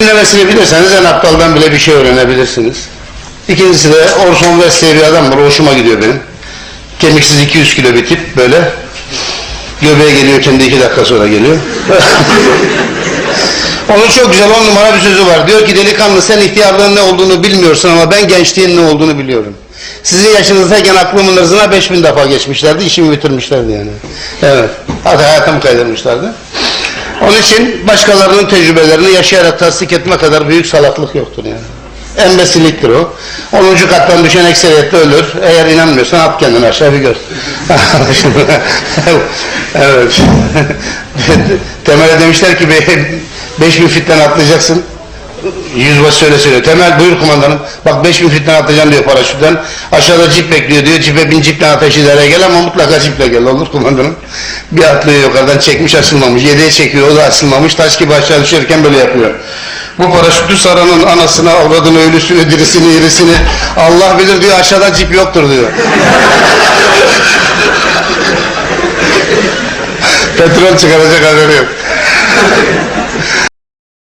Dinlemesini bilirseniz en aptaldan bile bir şey öğrenebilirsiniz. İkincisi de Orson Welles diye bir adam var, hoşuma gidiyor benim. Kemiksiz 200 kilo bir tip böyle. Göbeğe geliyor, kendi iki dakika sonra geliyor. Onun çok güzel on numara bir sözü var. Diyor ki delikanlı sen ihtiyarlığın ne olduğunu bilmiyorsun ama ben gençliğin ne olduğunu biliyorum. Sizin yaşınızdayken aklımın ırzına 5000 defa geçmişlerdi, işimi bitirmişlerdi yani. Evet, hadi hayatımı kaydırmışlardı. Onun için başkalarının tecrübelerini yaşayarak tasdik etme kadar büyük salaklık yoktur yani. Embesiliktir o. 10. kattan düşen ekseriyetle ölür. Eğer inanmıyorsan at kendini aşağı bir gör. evet. Temel'e demişler ki 5000 fitten atlayacaksın. Yüzbaşı öyle söylüyor. Temel buyur kumandanım. Bak 5000 fitten atlayacaksın diyor paraşütten. Aşağıda cip bekliyor diyor. Cipe bin ciple ateş idare gel ama mutlaka ciple gel olur kumandanım. Bir atlıyor yukarıdan çekmiş açılmamış. Yediye çekiyor o da açılmamış. Taş gibi aşağı düşerken böyle yapıyor. Bu paraşütü saranın anasını, avradını, ölüsünü, dirisini, irisini Allah bilir diyor aşağıda cip yoktur diyor. Petrol çıkaracak haberi yok.